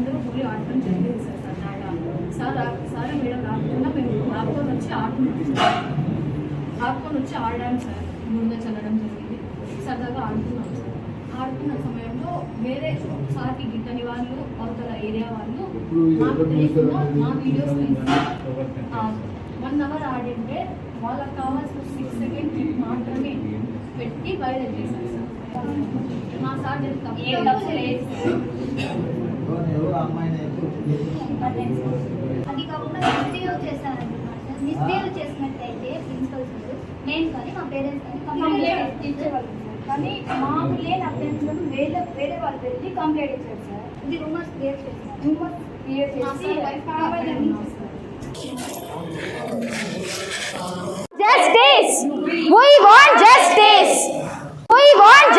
Sir సరదాగా sir రా- sir madam రాకుండా మేము ఆపుకొని వచ్చి ఆడుకున్నాం సార్ ఆపుకొని వచ్చి ఆడాం సార్ ముందే చల్లడం జరిగింది సరదాగా ఆడుకున్నాం సార్ ఆడుకున్న సమయంలో వేరే సార్కి గిట్టని వాళ్ళు అవతల ఏరియా వాళ్ళు మాకు తెలియకుండా మా వీడియోస్ వన్ అవర్ ఆడింటే వాళ్ళకి కావాల్సిన సిక్స్ సెకండ్ క్లిప్ మాత్రమే పెట్టి వైరల్ చేశారు ఏ చెప్తాం తప్పు లేదు అది కాకుండా మిస్బిహేవ్ చేశారంటున్నారు సార్ మిస్బిహేవ్ చేసినట్టయితే ప్రిన్సిపల్ సార్ నేను కానీ మా పేరెంట్స్ కానీ కంప్లైంట్ ఇచ్చేవాళ్ళం సార్ కానీ మాకు లేని అభ్యంతరం వేరే వేరే వాళ్ళు వెళ్ళి కంప్లైంట్ ఇచ్చారు సార్ ఇది రూమర్స్ క్రియేట్ చేశారు రూమర్స్ క్రియేట్ మా చేసి సార్ వైఫ్ కావాలని Justice! We want justice! We want justice!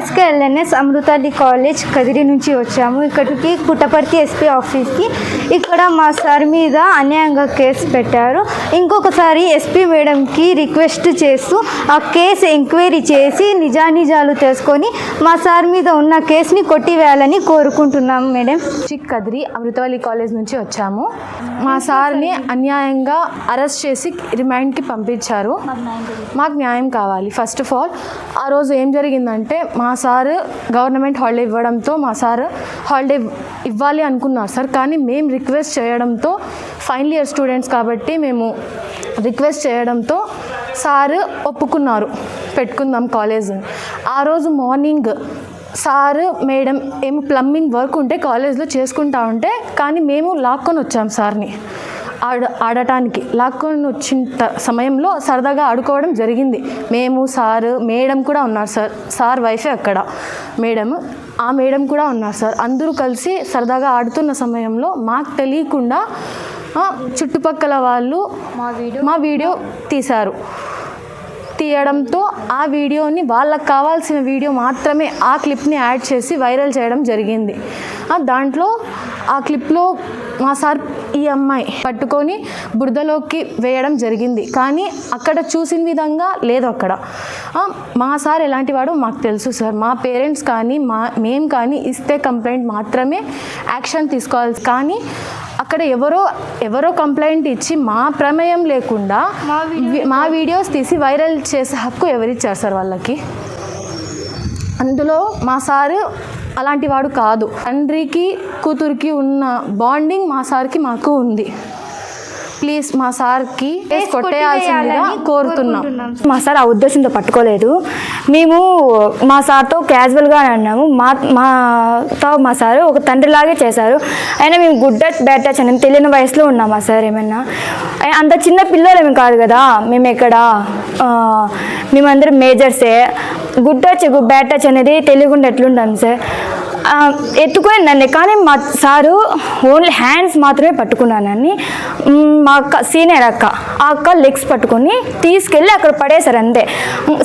మేము ఎస్కేఎల్ఎన్ఎస్ అమృతాలి కాలేజ్ కదిరి నుంచి వచ్చాము. ఇక్కడికి పుట్టపర్తి ఎస్పీ ఆఫీస్కి ఇక్కడ మా సార్ మీద అన్యాయంగా కేసు పెట్టారు. ఇంకొకసారి ఎస్పీ మేడంకి రిక్వెస్ట్ చేస్తూ ఆ కేసు ఎంక్వైరీ చేసి నిజానిజాలు తెలుసుకొని మా సార్ మీద ఉన్న కేసుని కొట్టివేయాలని కోరుకుంటున్నాం మేడం. చిక్ కదిరి అమృతవల్లి కాలేజ్ నుంచి వచ్చాము. మా సార్ని అన్యాయంగా అరెస్ట్ చేసి రిమైండ్కి పంపించారు. మాకు న్యాయం కావాలి. ఫస్ట్ ఆఫ్ ఆల్ ఆ రోజు ఏం జరిగిందంటే మా సార్ గవర్నమెంట్ హాలిడే ఇవ్వడంతో మా సార్ హాలిడే ఇవ్వాలి అనుకున్నారు సార్. కానీ మేము రిక్వెస్ట్ చేయడంతో ఫైనల్ ఇయర్ స్టూడెంట్స్ కాబట్టి మేము రిక్వెస్ట్ చేయడంతో సార్ ఒప్పుకున్నారు. పెట్టుకుందాం కాలేజ్. ఆ రోజు మార్నింగ్ సార్ మేడం ఏం ప్లంబింగ్ వర్క్ ఉంటే కాలేజ్లో చేసుకుంటా ఉంటే కానీ మేము లాక్కొని వచ్చాం సార్ని. ఆడ ఆడటానికి. లాక్కొని వచ్చిన సమయంలో సరదాగా ఆడుకోవడం జరిగింది. మేము సార్ మేడం కూడా ఉన్నారు సార్. సార్ వైఫే అక్కడ. మేడం ఆ మేడం కూడా ఉన్నారు సార్. అందరూ కలిసి సరదాగా ఆడుతున్న సమయంలో మాకు తెలియకుండా చుట్టుపక్కల వాళ్ళు మా వీడియో తీశారు. తీయడంతో ఆ వీడియోని వాళ్ళకి కావాల్సిన వీడియో మాత్రమే ఆ క్లిప్ని యాడ్ చేసి వైరల్ చేయడం జరిగింది. దాంట్లో ఆ క్లిప్లో మా సార్ ఈ అమ్మాయి పట్టుకొని బురదలోకి వేయడం జరిగింది. కానీ అక్కడ చూసిన విధంగా లేదు అక్కడ. మా సార్ ఎలాంటి వాడో మాకు తెలుసు సార్. మా పేరెంట్స్ కానీ మా మేము కానీ ఇస్తే కంప్లైంట్ మాత్రమే యాక్షన్ తీసుకోవాలి. కానీ అక్కడ ఎవరో ఎవరో కంప్లైంట్ ఇచ్చి మా ప్రమేయం లేకుండా మా వీడియోస్ తీసి వైరల్ చేసే హక్కు ఎవరిచ్చారు సార్ వాళ్ళకి? అందులో మా సారు అలాంటి వాడు కాదు. తండ్రికి కూతురికి ఉన్న బాండింగ్ మా సార్కి మాకు ఉంది. ప్లీజ్ మా సార్కి కొట్టేయాల్సిందిగా కోరుతున్నాం. మా సార్ ఆ ఉద్దేశంతో పట్టుకోలేదు. మేము మా సార్తో క్యాజువల్గా అన్నాము మా మాతో మా సార్ ఒక తండ్రిలాగే చేశారు. అయినా మేము గుడ్ టచ్ బ్యాడ్ టచ్ అని తెలియని వయసులో ఉన్నాం మా సార్ ఏమైనా అంత చిన్న పిల్లలేమి కాదు కదా. మేము ఎక్కడ ఆ, మేమందరం మేజర్సే గుడ్ టచ్ బ్యాడ్ టచ్ అనేది తెలియకుండా ఎట్లుంటాం సార్? ఎత్తుకొని నన్ను కానీ మా సారు ఓన్లీ హ్యాండ్స్ మాత్రమే పట్టుకున్నానని మా అక్క సీనియర్ అక్క ఆ అక్క లెగ్స్ పట్టుకొని తీసుకెళ్ళి అక్కడ పడేశారు అంతే.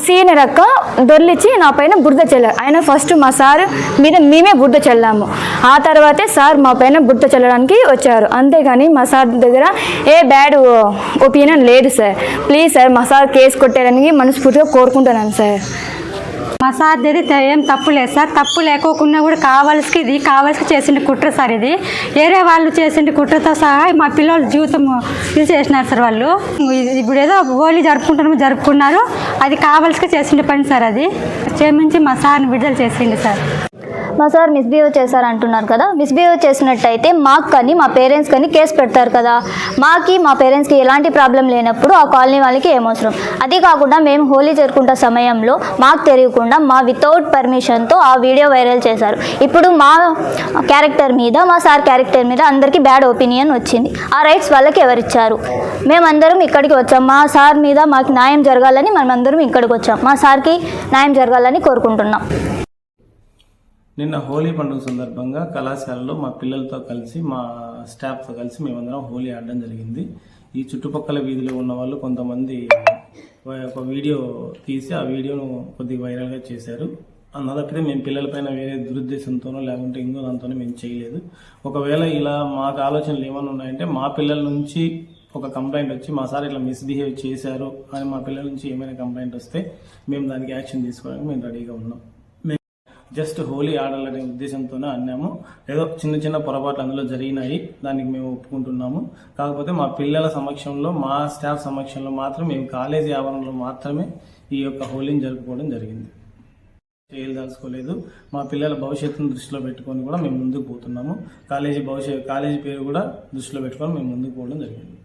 సీనియర్ అక్క దొర్లిచ్చి నా పైన బురద చల్లారు. ఆయన ఫస్ట్ మా సార్ మీద మేమే బురద చల్లాము. ఆ తర్వాతే సార్ మా పైన బురద చల్లడానికి వచ్చారు. అంతేగాని మా సార్ దగ్గర ఏ బ్యాడ్ ఒపీనియన్ లేదు సార్. ప్లీజ్ సార్ మా సార్ కేసు కొట్టేయడానికి మనస్ఫూర్తిగా కోరుకుంటున్నాను సార్. మా సార్ ఇది ఏం తప్పు లేదు సార్. తప్పు లేకోకుండా కూడా కావాల్సి ఇది కావాల్సి చేసింది కుట్ర సార్ ఇది. వేరే వాళ్ళు చేసింది కుట్రతో సహా మా పిల్లల జీవితం ఇది చేసినారు సార్ వాళ్ళు. ఇప్పుడు ఏదో హోలీ జరుపుకుంటారు జరుపుకున్నారు. అది కావాల్సి చేసిన పని సార్ అది. క్షమించి మా సార్ని విడుదల చేసింది సార్. మా సార్ మిస్బిహేవ్ చేశారు అంటున్నారు కదా. మిస్బిహేవ్ చేసినట్టయితే మాకు కానీ మా పేరెంట్స్ కానీ కేసు పెడతారు కదా. మాకి మా పేరెంట్స్కి ఎలాంటి ప్రాబ్లం లేనప్పుడు ఆ కాలనీ వాళ్ళకి ఏమవసరం. అదే కాకుండా మేము హోలీ జరుపుకుంటే సమయంలో మాకు తెలియకుండా మా వితౌట్ పర్మిషన్తో ఆ వీడియో వైరల్ చేశారు. ఇప్పుడు మా క్యారెక్టర్ మీద మా సార్ క్యారెక్టర్ మీద అందరికీ బ్యాడ్ ఒపీనియన్ వచ్చింది. ఆ రైట్స్ వాళ్ళకి ఎవరిచ్చారు? మేమందరం ఇక్కడికి వచ్చాం. మా సార్ మీద మాకు న్యాయం జరగాలని మనమందరం ఇక్కడికి వచ్చాం. మా సార్కి న్యాయం జరగాలని కోరుకుంటున్నాం. నిన్న హోలీ పండుగ సందర్భంగా కళాశాలలో మా పిల్లలతో కలిసి మా స్టాఫ్తో కలిసి మేమందరం హోలీ ఆడడం జరిగింది. ఈ చుట్టుపక్కల వీధిలో ఉన్న వాళ్ళు కొంతమంది ఒక వీడియో తీసి ఆ వీడియోను కొద్దిగా వైరల్గా చేశారు. అన్నదప్పితే మేము పిల్లలపైన వేరే దురుద్దేశంతోనో లేకుంటే ఇంకో దాంతోనో మేము చేయలేదు. ఒకవేళ ఇలా మాకు ఆలోచనలు ఏమైనా ఉన్నాయంటే మా పిల్లల నుంచి ఒక కంప్లైంట్ వచ్చి మా సార్ ఇట్లా మిస్బిహేవ్ చేశారు అని మా పిల్లల నుంచి ఏమైనా కంప్లైంట్ వస్తే మేము దానికి యాక్షన్ తీసుకోవడానికి మేము రెడీగా ఉన్నాం. జస్ట్ హోలీ ఆడాలనే ఉద్దేశంతోనే అన్నాము ఏదో చిన్న చిన్న పొరపాట్లు అందులో జరిగినాయి దానికి మేము ఒప్పుకుంటున్నాము. కాకపోతే మా పిల్లల సమక్షంలో మా స్టాఫ్ సమక్షంలో మాత్రం మేము కాలేజీ ఆవరణలో మాత్రమే ఈ యొక్క హోలీని జరుపుకోవడం జరిగింది. చేయదలుచుకోలేదు. మా పిల్లల భవిష్యత్తును దృష్టిలో పెట్టుకొని కూడా మేము ముందుకు పోతున్నాము. కాలేజీ భవిష్యత్ కాలేజీ పేరు కూడా దృష్టిలో పెట్టుకొని మేము ముందుకు పోవడం జరిగింది.